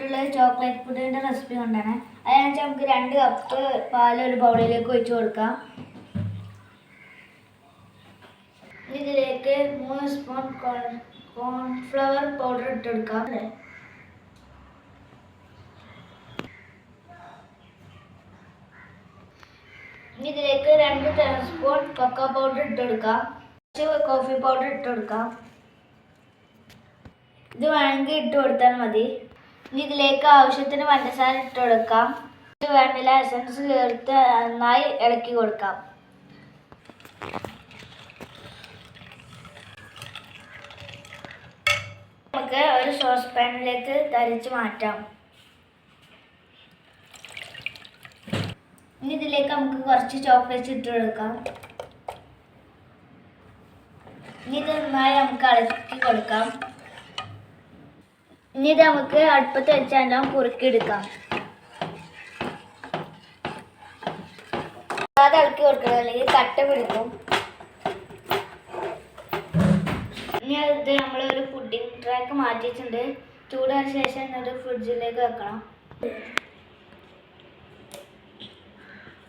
വന്നിട്ടുള്ള chocolate പുഡിങ്ങിന്റെ recipe കൊണ്ടാണ്. അതിനകത്ത് നമുക്ക് രണ്ട് കപ്പ് പാൽ ഒരു ബൗളിലേക്ക് ഒഴിച്ച് കൊടുക്കാം. ഇതിലേക്ക് മൂന്ന് സ്പൂൺ കോൺ കോൺഫ്ലവർ പൗഡർ ഇട്ട് കൊടുക്കാം. ഇതിലേക്ക് രണ്ട് ടേബിൾ സ്പൂൺ കൊക്കോ പൗഡർ ഇട്ട് കൊടുക്കാം. കുറച്ച് കോഫി പൗഡർ ഇട്ട് കൊടുക്കാം. ഇത് വേണമെങ്കിൽ ഇട്ട് കൊടുത്താൽ മതി. ഇതിലേക്ക് ആവശ്യത്തിന് പഞ്ചസാര ഇട്ട് കൊടുക്കാം. വാനില എസൻസ് ചേർത്ത് നന്നായി ഇളക്കി കൊടുക്കാം. നമുക്ക് ഒരു സോസ് പാനിലേക്ക് തരിച്ച് മാറ്റാം. ഇനി ഇതിലേക്ക് നമുക്ക് കുറച്ച് ചോക്ലേറ്റ്സ് ഇട്ട് കൊടുക്കാം. ഇനി ഇത് നന്നായി നമുക്ക് ഇളക്കി കൊടുക്കാം. ഇനി ഇത് നമുക്ക് അടുപ്പത്ത് വെച്ചാൽ കുറുക്കിയെടുക്കാം എടുക്കാം. ഇളക്കി കൊടുക്കണം അല്ലെങ്കിൽ കട്ട പിടിക്കും. ഇനി അത് നമ്മളൊരു പുഡിംഗ് ട്രാക്ക് മാറ്റിയിട്ടുണ്ട് ചൂടായ ശേഷം എന്നിട്ട് ഫ്രിഡ്ജിലേക്ക് വെക്കണം.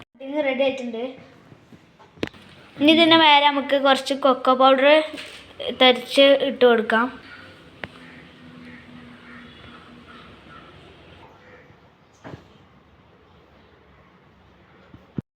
പുഡിംഗ് റെഡി ആയിട്ടുണ്ട്. ഇനി ഇതിന്റെ മേലെ നമുക്ക് കുറച്ച് കൊക്കോ പൗഡർ തരിച്ച് ഇട്ട് കൊടുക്കാം.